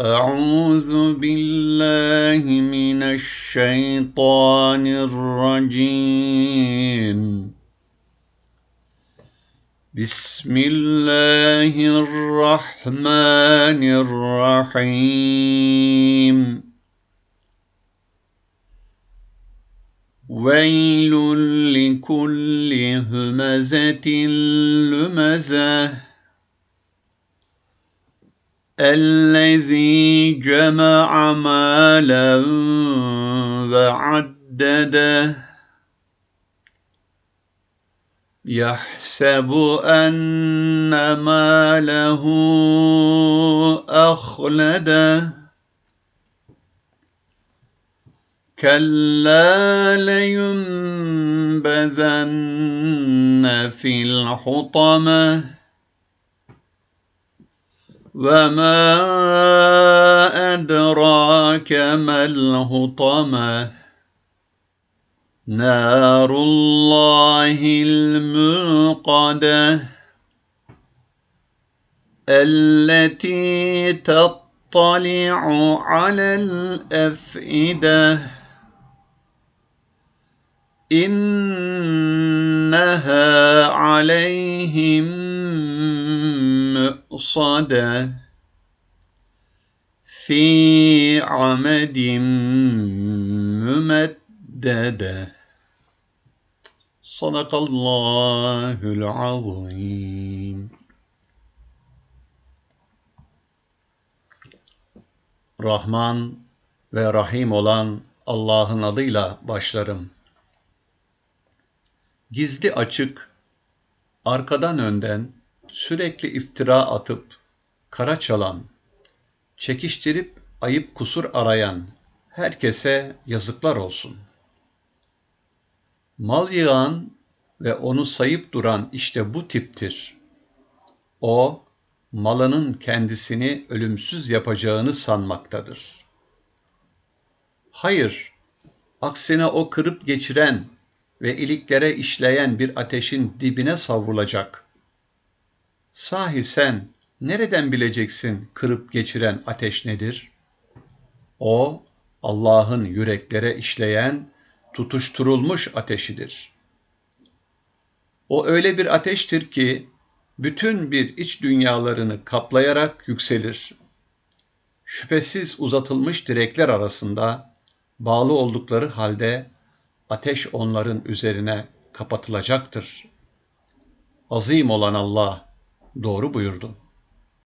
أعوذ بالله من الشيطان الرجيم. بسم الله الرحمن الرحيم. ويل لكل همزة لمزة. الذي جمع مالا وعدده. يحسب أن ماله أخلده. كلا لينبذن في الحطمة. وما أدراك ما الهطمة نار الله الموقدة التي تطلع على الأفئدة إنها عليهم مؤصدة في عمد ممددة صدق الله العظيم Rahman ve Rahim olan Allah'ın adıyla başlarım. Gizli açık, arkadan önden sürekli iftira atıp, kara çalan, çekiştirip ayıp kusur arayan herkese yazıklar olsun. Mal yığan ve onu sayıp duran işte bu tiptir. O, malının kendisini ölümsüz yapacağını sanmaktadır. Hayır, aksine o kırıp geçiren ve iliklere işleyen bir ateşin dibine savrulacak. Sahi sen nereden bileceksin kırıp geçiren ateş nedir? O, Allah'ın yüreklere işleyen, tutuşturulmuş ateşidir. O öyle bir ateştir ki, bütün bir iç dünyalarını kaplayarak yükselir. Şüphesiz uzatılmış direkler arasında bağlı oldukları halde ateş onların üzerine kapatılacaktır. Azim olan Allah doğru buyurdu.